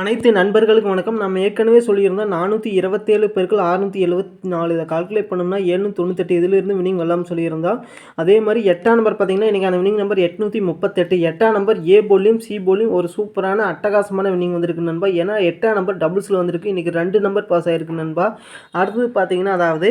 அனைத்து நண்பர்களுக்கு வணக்கம். நம்ம ஏற்கனவே சொல்லியிருந்தோம் நானூற்றி இருபத்தேழு பெருக்கள் அறுநூற்றி எழுபத்தி நாலு இதை கால்குலேட் பண்ணோம்னா ஏழ்நூற்றி தொண்ணூத்தெட்டு இதிலிருந்து வினிங் வரலாம்னு சொல்லியிருந்தோம். அதே மாதிரி எட்டாம் நம்பர் பார்த்தீங்கன்னா இன்றைக்கி அந்த வினிங் நம்பர் எட்நூற்றி முப்பத்தெட்டு. எட்டாம் நம்பர் ஏ போலியும் சி போலியும் ஒரு சூப்பரான அட்டகாசமான வினிங் வந்திருக்கு நண்பா. ஏன்னா எட்டாம் நம்பர் டபுள்ஸில் வந்திருக்கு. இன்றைக்கி ரெண்டு நம்பர் பாஸ் ஆகிருக்கு நண்பா. அடுத்தது பார்த்தீங்கன்னா அதாவது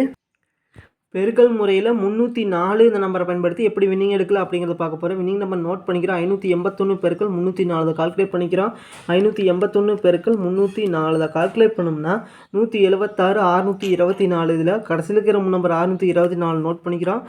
பெருக்கல் முறையில் முந்நூற்றி நாலு இந்த நம்பரை பயன்படுத்தி எப்படி வின்னிங் எடுக்கலாம் அப்படிங்கிறத பார்க்க போகிறோம் வின்னிங் நம்பர் நோட் பண்ணிக்கிறோம். ஐநூற்றி எண்பத்தொன்று பெருக்கள் முந்நூற்றி நாலு அதை கால்குலேட் பண்ணிக்கிறோம். ஐநூற்றி எண்பத்தொன்று பெருக்கள் முந்நூற்றி நாலு அதை கால்குலேட் பண்ணோம்னா நூற்றி எழுபத்தாறு அறுநூற்றி இருபத்தி நாலு இதில் கடைசியில் இருக்கிற நம்பர் அறுநூற்றி இருபத்தி நாலு நோட் பண்ணிக்கிறோம்.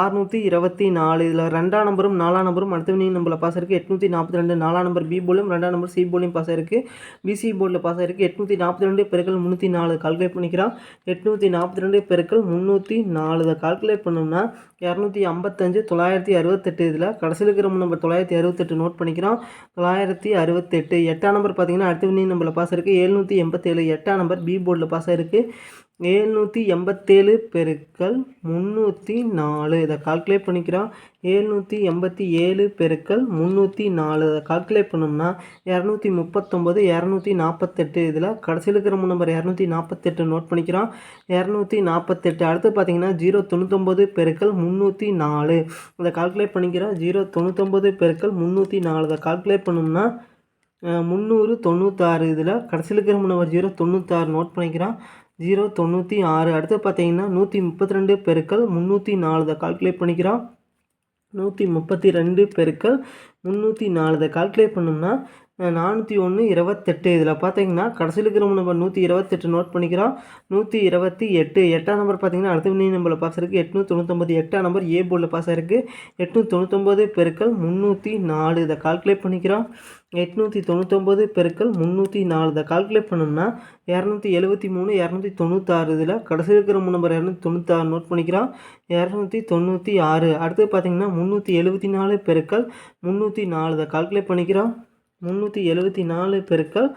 அறுநூற்றி இருபத்தி நாலு இதில் ரெண்டாம் நம்பரும் நாலாம் நம்பரும் அடுத்த வின்னிங் நம்பரில் பாஸ் இருக்குது எட்நூற்றி நாற்பத்தி ரெண்டு நாலாம் நம்பர் பி போலும் ரெண்டாம் நம்பர் சி போலையும் பாஸ் ஆயிருக்கு பிசி போர்டில் பாஸ் ஆயிருக்கு. எட்நூற்றி நாற்பத்தி ரெண்டு பெருக்கள் முந்நூற்றி நாலு கால்குலேட் பண்ணிக்கிறோம். எட்நூற்றி நாற்பத்தி ரெண்டு பெருக்கள் முந்நூற்றி நாலு இதை கால்குலேட் பண்ணோம்னா இரநூத்தி ஐம்பத்தஞ்சு தொள்ளாயிரத்தி அறுபத்தெட்டு இதில் கடைசியில் இருக்கிற நம்பர் தொள்ளாயிரத்தி அறுபத்தெட்டு நோட் பண்ணிக்கிறோம். தொள்ளாயிரத்தி அறுபத்தெட்டு. எட்டாம் நம்பர் பார்த்தீங்கன்னா அடுத்த வினி நம்பரில் பாஸ் இருக்குது எழுநூற்றி எண்பத்தேழு. எட்டாம் நம்பர் பி போர்டில் பாஸ் ஆயிருக்கு. ஏழ்நூற்றி எண்பத்தேழு பெருக்கல் முந்நூற்றி நாலு. இதை கால்குலேட் பண்ணிக்கிறோம். ஏழ்நூற்றி எண்பத்தி ஏழு பெருக்கல் முந்நூற்றி நாலு. அதை கால்குலேட் பண்ணோம்னா இரநூத்தி முப்பத்தொம்பது இரநூத்தி நாற்பத்தெட்டு. இதில் கடைசியில் இருக்கிற நம்பர் இரநூத்தி நாற்பத்தெட்டு நோட் பண்ணிக்கிறோம். இரநூத்தி நாற்பத்தெட்டு. அடுத்து பார்த்தீங்கன்னா ஜீரோ தொண்ணூத்தொம்பது பெருக்கல் முந்நூற்றி நாலு. இதை கால்குலேட் பண்ணிக்கிறோம். ஜீரோ தொண்ணூத்தொம்பது பெருக்கல் முந்நூற்றி நாலு. இதை கால்குலேட் பண்ணோம்னா முந்நூறு தொண்ணூத்தாறு. இதில் கடைசியில் இருக்கிற நம்பர் ஜீரோ தொண்ணூத்தாறு நோட் பண்ணிக்கிறோம். ஜீரோ தொண்ணூற்றி ஆறு. அடுத்து பார்த்தீங்கன்னா நூற்றி முப்பத்தி ரெண்டு பெருக்கள் முந்நூற்றி நாலு இதை கால்குலேட் பண்ணிக்கிறோம். நூற்றி முப்பத்தி ரெண்டு பெருக்கள் முந்நூற்றி நாலு இதை கால்குலேட் பண்ணோம்னா நானூற்றி ஒன்று இருபத்தெட்டு. இதில் பார்த்தீங்கன்னா கடைசியில் இருக்கிற நம்பர் நூற்றி இருபத்தெட்டு நோட் பண்ணிக்கிறோம். நூற்றி இருபத்தி எட்டு. எட்டாம் நம்பர் பார்த்தீங்கன்னா அடுத்த வினி நம்பரில் பாஸ் இருக்குது எட்நூற்றி தொண்ணூத்தொம்பது எட்டாம் நம்பர் ஏ போர்டில் பாஸ் இருக்குது எட்நூற்றி தொண்ணூத்தொம்பது பெருக்கள் முந்நூற்றி நாலு. இதை கால்குலேட் பண்ணிக்கிறோம். எட்நூற்றி தொண்ணூத்தொம்பது பெருக்கள் முந்நூற்றி நாலு. இதை கால்குலேட் பண்ணோம்னா இரநூத்தி எழுபத்தி மூணு இரநூத்தி தொண்ணூத்தாறு. இதில் கடைசி இருக்கிற நம்பர் இரநூத்தி தொண்ணூத்தாறு நோட் பண்ணிக்கிறோம். இரநூத்தி தொண்ணூற்றி ஆறு. அடுத்து பார்த்தீங்கன்னா முந்நூற்றி எழுபத்தி நாலு பெருக்கள் முந்நூற்றி நாலு. இதை கால்குலேட் பண்ணிக்கிறோம். முந்நூற்றி எழுபத்தி நாலு பெருக்கள்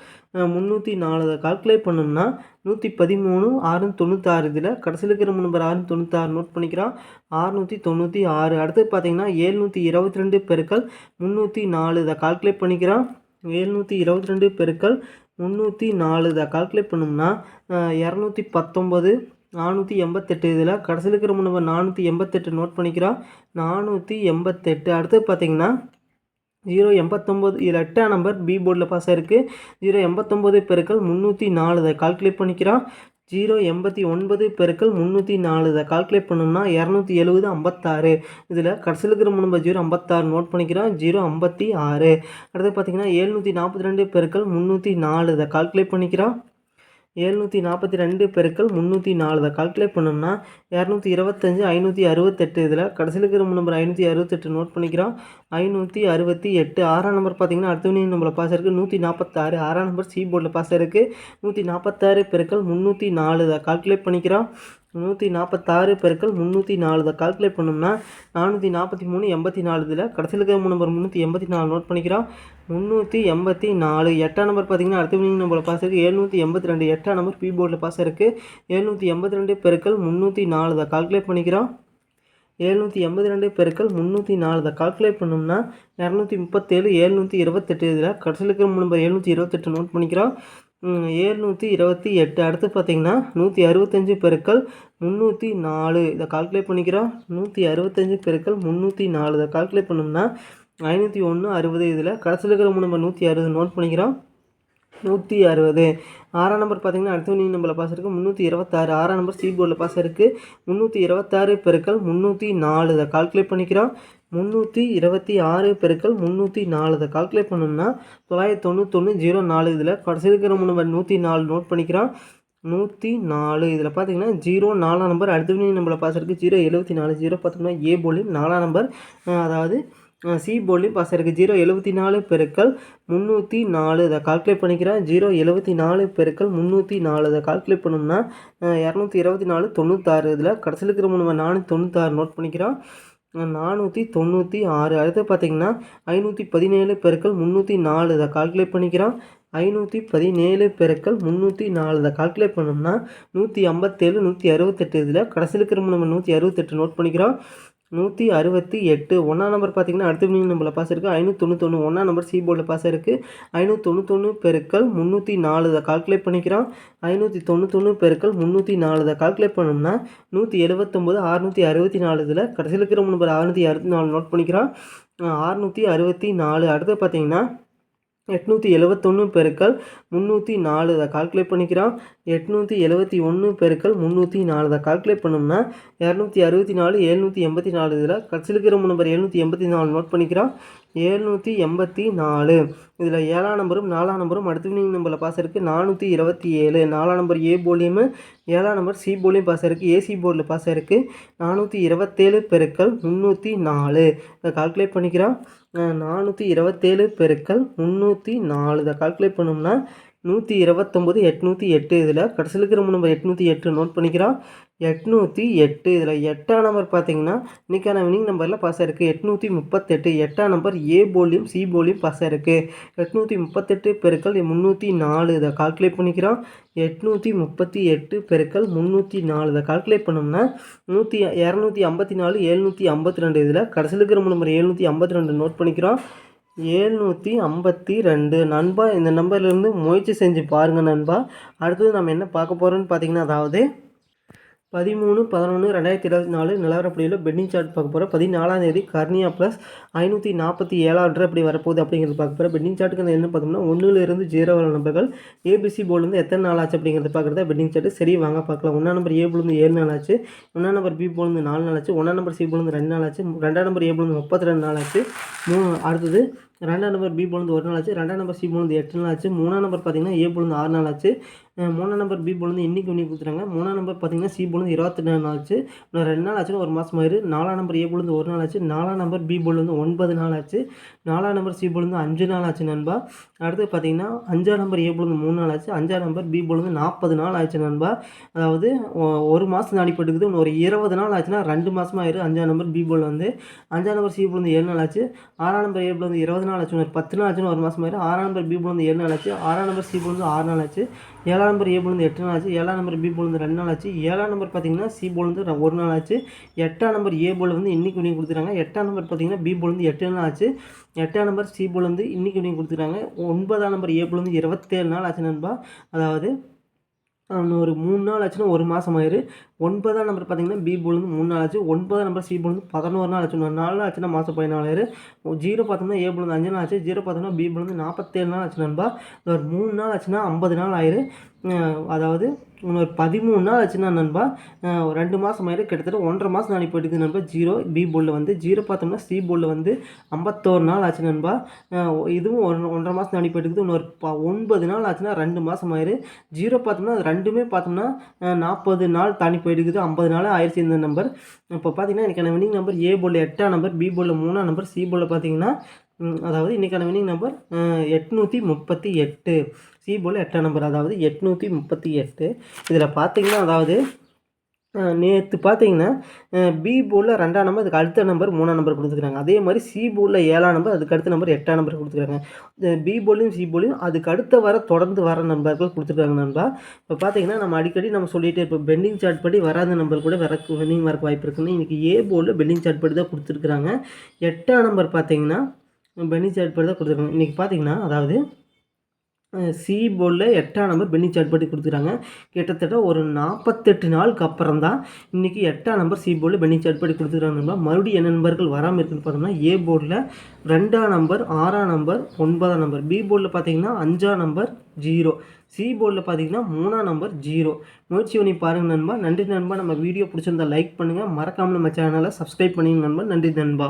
முந்நூற்றி நாலு அதை கால்குலேட் பண்ணோம்னா நூற்றி பதிமூணு ஆறுநூற்றி தொண்ணூத்தாறு இதில் கடைசியில் இருக்கிற நம்பர் ஆறு தொண்ணூத்தாறு நோட் பண்ணிக்கிறான். ஆறுநூற்றி தொண்ணூற்றி ஆறு. அடுத்து பார்த்தீங்கன்னா ஏழ்நூற்றி இருபத்தி ரெண்டு பெருக்கள் முந்நூற்றி நாலு இதை கால்குலேட் பண்ணிக்கிறான். ஏழ்நூற்றி இருபத்தி ரெண்டு பெருக்கள் முந்நூற்றி நாலு இதை கால்குலேட் பண்ணோம்னா இரநூத்தி பத்தொம்பது நானூற்றி எண்பத்தெட்டு இதில் கடைசியில் இருக்கிற நம்பர் நானூற்றி எண்பத்தெட்டு நோட் பண்ணிக்கிறோம் நானூற்றி எண்பத்தெட்டு. அடுத்து பார்த்தீங்கன்னா ஜீரோ எண்பத்தொம்போது இதில் எட்டாம் நம்பர் பி போர்டில் பாஸ் ஆயிருக்கு. ஜீரோ எண்பத்தொம்போது பெருக்கள் முந்நூற்றி நாலு இதை கால்குலேட் பண்ணிக்கிறான். ஜீரோ எண்பத்தி ஒன்பது பெருக்கள் முந்நூற்றி நாலு இதை கால்குலேட் பண்ணோம்னா இரநூத்தி எழுபது ஐம்பத்தாறு. இதில் கடைசியில் இருக்கிற நம்பர் ஜீரோ ஐம்பத்தாறு நோட் பண்ணிக்கிறோம் ஜீரோ ஐம்பத்தி ஆறு. அடுத்து பார்த்தீங்கன்னா எழுநூற்றி நாற்பத்தி ரெண்டு பெருக்கள் முந்நூற்றி நாலு இதை கால்குலேட் பண்ணிக்கிறோம் ஏழ்நூற்றி நாற்பத்தி ரெண்டு பெருக்கள் முந்நூற்றி நாலு. அதை கால்குலேட் பண்ணோம்னா இரநூத்தி இருபத்தஞ்சி ஐநூற்றி அறுபத்தெட்டு. இதில் கடைசியில் இருக்கிற நம்பர் ஐநூற்றி அறுபத்தெட்டு நோட் பண்ணிக்கிறோம். ஐநூற்றி அறுபத்தி எட்டு. ஆறாம் நம்பர் பார்த்தீங்கன்னா அடுத்த நம்பரில் பாஸ் இருக்குது நூற்றி நாற்பத்தாறு ஆறாம் நம்பர் சி போர்டில் பாஸ் இருக்குது நூற்றி நாற்பத்தாறு பெருக்கள் முந்நூற்றி நாலு. அதை கால்குலேட் பண்ணிக்கிறோம். நூற்றி நாற்பத்தாறு பெருக்கள் முந்நூற்றி நாலு இதை கால்குலேட் பண்ணோம்னா நானூற்றி நாற்பத்தி மூணு எண்பத்தி நாலு இதில் கடைசியில் இருக்கிற நம்பர் முந்நூற்றி எண்பத்தி நாலு நோட் பண்ணிக்கிறோம். முந்நூற்றி எண்பத்தி நாலு எட்டாம் நம்பர் பார்த்தீங்கன்னா அடுத்த வினிங் நம்பரில் பாஸ் இருக்குது எழுநூற்றி எண்பத்தி ரெண்டு எட்டாம் நம்பர் பி போர்டில் பாஸ் இருக்குது எழுநூற்றி எண்பத்தி ரெண்டு பெருக்கள் முந்நூற்றி நாலு இதை கால்குலேட் பண்ணிக்கிறோம். எழுநூற்றி எண்பத்தி ரெண்டு பெருக்கள் முந்நூற்றி நாலு இதை கால்குலேட் பண்ணோம்னா இரநூத்தி முப்பத்தேழு எழுநூற்றி இருபத்தெட்டு இதில் கடைசியில் இருக்கிற நம்பர் எழுநூற்றி இருபத்தெட்டு நோட் பண்ணிக்கிறோம். ஏழ்நூற்றி இருபத்தி எட்டு. அடுத்து பார்த்தீங்கன்னா நூற்றி அறுபத்தஞ்சு பெருக்கள் முந்நூற்றி நாலு. இதை கால்குலேட் பண்ணிக்கிறோம். நூற்றி அறுபத்தஞ்சு பெருக்கள் முந்நூற்றி நாலு. இதை கால்குலேட் பண்ணோம்னா ஐநூற்றி ஒன்று அறுபது. இதில் கடைசியில் இருக்கிற நம்ம நூற்றி அறுபது. நோட் பண்ணிக்கிறோம். நூற்றி அறுபது. ஆறாம் நம்பர் பார்த்தீங்கன்னா அடுத்த வினிங் நம்பரில் பாஸ் இருக்குது முந்நூற்றி இருபத்தாறு. ஆறாம் நம்பர் சி போர்டில் பாஸ் இருக்குது முந்நூற்றி இருபத்தாறு பெருக்கள் முந்நூற்றி நாலு. இதை கால்குலேட் பண்ணிக்கிறோம். முந்நூற்றி இருபத்தி ஆறு பெருக்கள் முந்நூற்றி நாலு. இதை கால்குலேட் பண்ணோம்னா தொள்ளாயிரத்தி தொண்ணூத்தொன்று ஜீரோ நாலு. இதில் கடைசி இருக்கிற நம்பர் நூற்றி நாலு நோட் பண்ணிக்கிறோம். நூற்றி நாலு. இதில் பார்த்தீங்கன்னா ஜீரோ நாலாம் நம்பர் அடுத்த நம்பரில் பாஸ் இருக்குது ஜீரோ எழுபத்தி நாலு. ஜீரோ பார்த்தோம்னா ஏ போலியும் நாலாம் நம்பர் அதாவது சி போர்ட்லேயும் பாஸ் இருக்குது ஜீரோ எழுபத்தி நாலு பெருக்கள் முந்நூற்றி நாலு. இதை கால்குலேட் பண்ணிக்கிறேன். ஜீரோ எழுபத்தி நாலு பெருக்கள் முந்நூற்றி நாலு. இதை கால்குலேட் பண்ணோம்னா இரநூத்தி இருபத்தி நாலு தொண்ணூத்தாறு. இதில் கடைசியில் இருக்கிற நம்ம நானூற்றி தொண்ணூத்தாறு நோட் பண்ணிக்கிறோம். நானூற்றி தொண்ணூற்றி ஆறு. அடுத்து பார்த்திங்கன்னா ஐநூற்றி பதினேழு பெருக்கள் முந்நூற்றி நாலு. இதை கால்குலேட் பண்ணிக்கிறோம். ஐநூற்றி பதினேழு பெருக்கள் முந்நூற்றி நாலு. இதை கால்குலேட் பண்ணோம்னா நூற்றி ஐம்பத்தேழு நூற்றி அறுபத்தெட்டு. இதில் கடைசியில் இருக்கிற நம்ம நூற்றி அறுபத்தெட்டு நோட் பண்ணிக்கிறோம். நூற்றி அறுபத்தி எட்டு. ஒன்றாம் நம்பர் பார்த்தீங்கன்னா அடுத்த வினிங் நம்பரில் பாஸ் இருக்குது ஐநூற்றி தொண்ணூத்தொன்று ஒன்றாம் நம்பர் சி போர்டில் பாஸ் இருக்குது ஐநூற்றி தொண்ணூத்தொன்று பெருக்கள் முந்நூற்றி நாலு இதை கால்குலேட் பண்ணிக்கிறோம். ஐநூற்றி தொண்ணூத்தொன்று பெருக்கள் முந்நூற்றி நாலு இதை கால்குலேட் பண்ணோம்னா நூற்றி எழுபத்தொம்போது அறுநூற்றி அறுபத்தி நாலு இதில் கடைசியில் இருக்கிற நம்பர் அறுநூற்றி அறுபத்தி நாலு நோட் பண்ணிக்கிறோம். அறுநூற்றி அறுபத்தி நாலு. அடுத்து பார்த்தீங்கன்னா எட்நூற்றி எழுவத்தொன்று பெருக்கள் முந்நூற்றி நாலு இதை கால்குலேட் பண்ணிக்கிறோம். எட்நூற்றி எழுவத்தி ஒன்று பெருக்கள் முந்நூற்றி நாலு இதை கால்குலேட் பண்ணோம்னா இரநூத்தி அறுபத்தி நாலு எழுநூற்றி எண்பத்தி நாலு இதில் கடைசியில் இருக்கிற நம்பர் எழுநூற்றி எண்பத்தி நாலு நோட் பண்ணிக்கிறோம். எழுநூற்றி எண்பத்தி நாலு. இதில் ஏழாம் நம்பரும் நாலாம் நம்பரும் அடுத்த வினிங் நம்பரில் பாஸ் இருக்குது நானூற்றி இருபத்தி ஏழு. நாலாம் நம்பர் ஏ போலியும் ஏழாம் நம்பர் சி போலியும் பாஸ் இருக்குது ஏசி போர்டில் பாஸ் இருக்குது நானூற்றி இருபத்தேழு பெருக்கள் முந்நூற்றி நாலு. இதை கால்குலேட் பண்ணிக்கிறோம். நானூற்றி இருபத்தேழு பெருக்கள் முந்நூற்றி நாலு. இதை கால்குலேட் பண்ணோம்னா நூற்றி இருபத்தொம்போது எட்நூற்றி எட்டு இதில் கடைசியில் இருக்கிற நம்பர் எட்நூற்றி எட்டு நோட் பண்ணிக்கிறோம் எட்நூற்றி எட்டு இதில் எட்டாம் நம்பர் பார்த்தீங்கன்னா இன்றைக்கான வினிங் நம்பரில் பாஸ் ஆயிருக்கு. எட்நூற்றி முப்பத்தெட்டு எட்டாம் நம்பர் ஏ போலியும் சி போலியும் பாஸ் ஆயிருக்கு. எட்நூற்றி முப்பத்தெட்டு பெருக்கள் முந்நூற்றி நாலு இதை கால்குலேட் பண்ணிக்கிறோம் எட்நூற்றி முப்பத்தி எட்டு பெருக்கள் முந்நூற்றி நாலு இதை கால்குலேட் பண்ணோம்னா நூற்றி இரநூத்தி ஐம்பத்தி நாலு எழுநூற்றி ஐம்பத்தி ரெண்டு இதில் கடைசியில் இருக்கிற நம்பர் எழுநூற்றி ஐம்பத்தி ரெண்டு நோட் பண்ணிக்கிறோம் ஏழ்நூற்றி ஐம்பத்தி ரெண்டு. நண்பா இந்த நம்பர்லேருந்து முயற்சி செஞ்சு பாருங்கள் நண்பா. அடுத்தது நம்ம என்ன பார்க்க போகிறோன்னு பார்த்தீங்கன்னா அதாவது பதிமூணு பதினொன்று ரெண்டாயிரத்தி இருபத்தி நாலு நிலவரப்படியில் பெட்டிங் சார்ட் பார்க்க போகிறோம் பதினாலாம் தேதி கர்னியா ப்ளஸ் ஐநூற்றி நாற்பத்தி ஏழாம் எப்படி வரப்போகுது அப்படிங்கிறது பார்க்க போகிறோம் பெட்டிங் சார்ட்டுக்கு என்ன பார்த்தோம்னா ஒன்றுலேருந்து ஜீரோ வர நம்பர்கள் ஏபிசி போர்டுலேருந்து எத்தனை நாள் ஆச்சு அப்படிங்கிறது பார்க்குறதா பெட்டிங் சார்ட்டு சரி வாங்க பார்க்கலாம். ஒன்றா நம்பர் ஏ போலேருந்து ஏழு நாள் ஆச்சு. ஒன்றா நம்பர் பி போலேருந்து நாலு நாள் ஆச்சு. ஒன்றா நம்பர் சி போலேருந்து ரெண்டு நாள் ஆச்சு. ரெண்டாம் நம்பர் ஏ போலேருந்து முப்பத்தி ரெண்டு நாள் ஆச்சு. மூணு அடுத்தது ரெண்டாம் நம்பர் பி போலேருந்து ஒரு நாள் ஆச்சு. ரெண்டாம் நம்பர் சி போலேருந்து எட்டு நாள் ஆச்சு. மூணாம் நம்பர் பார்த்தீங்கன்னா ஏ போலேருந்து ஆறு நாள் ஆச்சு. மூணாம் நம்பர் பி போலேருந்து இன்றைக்கி ஒன்று கொடுத்துறாங்க மூணாம் நம்பர் பார்த்தீங்கன்னா சி போலேருந்து இருபத்தி நாலு நாள் ஆச்சு. இன்னும் ரெண்டு நாள் ஆச்சுன்னா ஒரு மாதம் ஆயிரு. நாலாம் நம்பர் ஏ போலேருந்து ஒரு நாள் ஆச்சு. நாலாம் நம்பர் பி போலேருந்து ஒன்பது நாள் ஆச்சு. நாலாம் நம்பர் சி போலேருந்து அஞ்சு நாள் ஆச்சு நண்பா. அடுத்து பார்த்தீங்கன்னா அஞ்சாம் நம்பர் ஏ போலேருந்து மூணு நாள் ஆச்சு. அஞ்சாம் நம்பர் பி போலேருந்து நாற்பது நாள் ஆச்சு நண்பா. அதாவது ஒரு மாதம் அடிப்பட்டுக்குது இன்னும் ஒரு இருபது நாள் ஆச்சுன்னா ரெண்டு மாதமாக ஆயிரு. அஞ்சாம் நம்பர் பி பொழுது வந்து. அஞ்சாம் நம்பர் சி போலேருந்து ஏழு நாள் ஆச்சு. ஆறாம் நம்பர் ஏ பொழுது இருபது நாள் ஆச்சு. ஒரு பத்து நாள் ஆச்சுன்னு ஒரு மாதம் மாதிரி ஆறாம் நம்பர் பி புலந்து ஏழு நாள் ஆச்சு. ஆறாம் நம்பர் சி புலந்து ஆறு நாள் ஆச்சு. ஏழாம் நம்பர் ஏ புலந்து எட்டு நாள் ஆச்சு. ஏழாம் நம்பர் பி புலந்து ரெண்டு நாள் ஆச்சு. ஏழாம் நம்பர் பார்த்தீங்கன்னா சி புலந்து ஒரு நாள் ஆச்சு. எட்டாம் நம்பர் ஏ போல் வந்து இன்றைக்கி ஒன்று கொடுத்துருக்காங்க எட்டாம் நம்பர் பார்த்தீங்கன்னா பி புலந்து எட்டு நாள் ஆச்சு. எட்டாம் நம்பர் சி புலந்து இன்றைக்கி ஒன்று கொடுத்துருக்காங்க ஒன்பதாம் நம்பர் ஏ புலந்து இருபத்தேழு நாள் ஆச்சு நண்பா. அதாவது ஒரு மூணு நாள் ஆச்சுன்னா ஒரு மாதம் ஆயிரு. ஒன்பதாம் நம்பர் பார்த்தீங்கன்னா பி வந்து மூணு நாள் ஆச்சு. ஒன்பதாம் நம்பர் சி போலேருந்து பதினோரு நாள் ஆச்சு. ஒரு நாள் ஆச்சுன்னா மாதம் பதினாலாயிரம் ஜீரோ பார்த்தோம்னா ஏ வந்து அஞ்சு நாள் ஆச்சு. ஜீரோ பார்த்தோம்னா பி போலேருந்து நாற்பத்தேழு நாள் ஆச்சு நண்பா. ஒரு மூணு நாள் ஆச்சுன்னா ஐம்பது நாள் ஆயிரு. அதாவது இன்னொரு பதிமூணு நாள் ஆச்சுன்னா நண்பா ரெண்டு மாதம் ஆயிரம் கிட்டத்தட்ட ஒன்றரை மாதம் நாளைக்கு போயிட்டு நண்பா ஜீரோ. பி போர்டில் வந்து ஜீரோ பார்த்தோம்னா சி போர்டில் வந்து ஐம்பத்தோரு நாள் ஆச்சு நண்பா. இதுவும் ஒன் ஒன்றரை மாதம் நாளைக்கு போயிட்டு இன்னொரு ப ஒன்பது நாள் ஆச்சுன்னா ரெண்டு மாதம் ஆயிரு. ஜீரோ பார்த்தோம்னா ரெண்டுமே பார்த்தோம்னா நாற்பது நாள் தாண்டி போயிட்டுக்குது ஐம்பது நாள் ஆயிடுச்சு இந்த நம்பர். இப்போ பார்த்தீங்கன்னா எனக்கு வினிங் நம்பர் ஏ போர்டில் எட்டாம் நம்பர் பி போர்டில் மூணாம் நம்பர் சி போர்டில் பார்த்தீங்கன்னா அதாவது இன்றைக்கான வினிங் நம்பர் எட்நூற்றி முப்பத்தி எட்டு. சி போல் எட்டாம் நம்பர் அதாவது எட்நூற்றி முப்பத்தி எட்டு. இதில் பார்த்தீங்கன்னா அதாவது நேற்று பார்த்தீங்கன்னா பி போர்டில் ரெண்டாம் நம்பர் அதுக்கு அடுத்த நம்பர் மூணாம் நம்பர் கொடுத்துருக்காங்க. அதே மாதிரி சி போர்டில் ஏழாம் நம்பர் அதுக்கு அடுத்த நம்பர் எட்டாம் நம்பர் கொடுத்துருக்காங்க. பி போர்ட்லையும் சி போர்ட்லையும் அதுக்கு அடுத்த வர தொடர்ந்து வர நம்பர்கள் கொடுத்துருக்காங்க நண்பா. இப்போ பார்த்தீங்கன்னா நம்ம அடிக்கடி நம்ம சொல்லிகிட்டே இப்போ பெண்டிங் சார்ட் படி வராத நம்பர் கூட வர பெண்டிங் வரக்கு வாய்ப்பு இருக்குன்னு. இன்றைக்கி ஏ போர்டில் பெண்டிங் சார்ட் படி தான் கொடுத்துருக்குறாங்க எட்டாம் நம்பர் பார்த்தீங்கன்னா பெண்டிங் சார்ட் படி தான் கொடுத்துருக்காங்க. இன்றைக்கி பார்த்தீங்கன்னா அதாவது சி போர்டில் எட்டாம் நம்பர் பென்னி சாட் பண்ணி கிட்டத்தட்ட ஒரு நாற்பத்தெட்டு நாளுக்கு அப்புறம் தான் இன்றைக்கி எட்டாம் நம்பர் சி போர்டில் பென்னி சாட் பண்ணி கொடுத்துருக்காங்க மறுபடியும் என்ன நம்பர்கள் வராமல் இருக்குன்னு பார்த்தோம்னா ஏ போர்டில் ரெண்டாம் நம்பர் ஆறாம் நம்பர் ஒன்பதாம் நம்பர் பி போர்டில் பார்த்தீங்கன்னா அஞ்சாம் நம்பர் ஜீரோ சி போர்டில் பார்த்தீங்கன்னா மூணாம் நம்பர் ஜீரோ முயற்சி பண்ணி பாருங்கள் நண்பா. நன்றி நண்பா. நம்ம வீடியோ பிடிச்சிருந்தா லைக் பண்ணுங்கள் மறக்காமல் நம்ம சேனலை சப்ஸ்கிரைப் பண்ணிங்க நண்பா. நன்றி நண்பா.